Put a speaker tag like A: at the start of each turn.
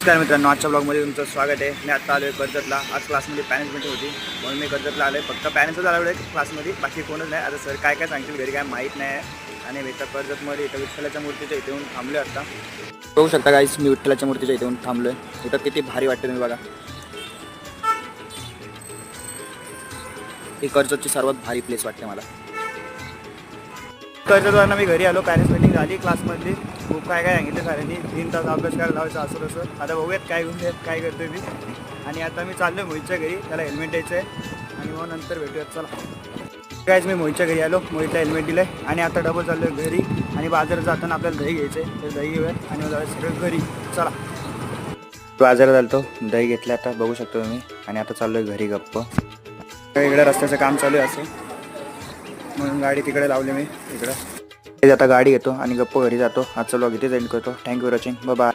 A: नमस्कार मित्रांनो आजच्या ब्लॉगमध्ये तुमचं स्वागत आहे. मी आता आलो आहे कर्जतला. आज क्लासमध्ये पॅरेंट्स मीटिंग होती. म्हणून मी कर्जतला आलो आहे फक्त पॅरेंट्सच आलो आहे क्लासमध्ये बाकी कोणच नाही. आता सर काय काय सांगतील? घरी काय माहीत नाही. आणि मी तर कर्जतमध्ये इथं विठ्ठलाच्या मूर्तीच्या इथे येऊन थांबलो आता. बघू शकता काहीच मी विठ्ठलाच्या मूर्तीच्या इथे येऊन थांबलो आहे इथं किती भारी वाटते तुम्ही बघा. ही कर्जतची सर्वात भारी प्लेस वाटते मला. कर्जतवरनं मी घरी आलो पॅरेंट्स मिटिंग झाली क्लासमधली. खूप काय काय सांगितलं सरांनी तीन तास अभ्यास करायला लावायचा असं तसं. आता बघूयात काय घेऊन काय करतोय मी आणि आता मी चाललो मोहितच्या घरी त्याला हेल्मेट द्यायचं आहे आणि मग नंतर भेटूयात चला. कायच मी मोहितच्या घरी आलो मोहितला हेल्मेट दिलं आहे आणि आता डबल चाललो आहे घरी. आणि बाजारात जाताना आपल्याला दही घ्यायचं आहे तर दही घेऊयात. आणि मग सगळं घरी. चला. बाजारात आलतो. दही घेतलं आता बघू शकतो तुम्ही. आणि आता चाललो आहे घरी गप्प. इकडे रस्त्याचं काम चालू आहे असं. म्हणून गाडी तिकडे लावली मी इकडं. आता गाडी येतो आणि गप्प घरी जातो. आजचा ब्लॉग इथे एंड करतो. Thank you watching bye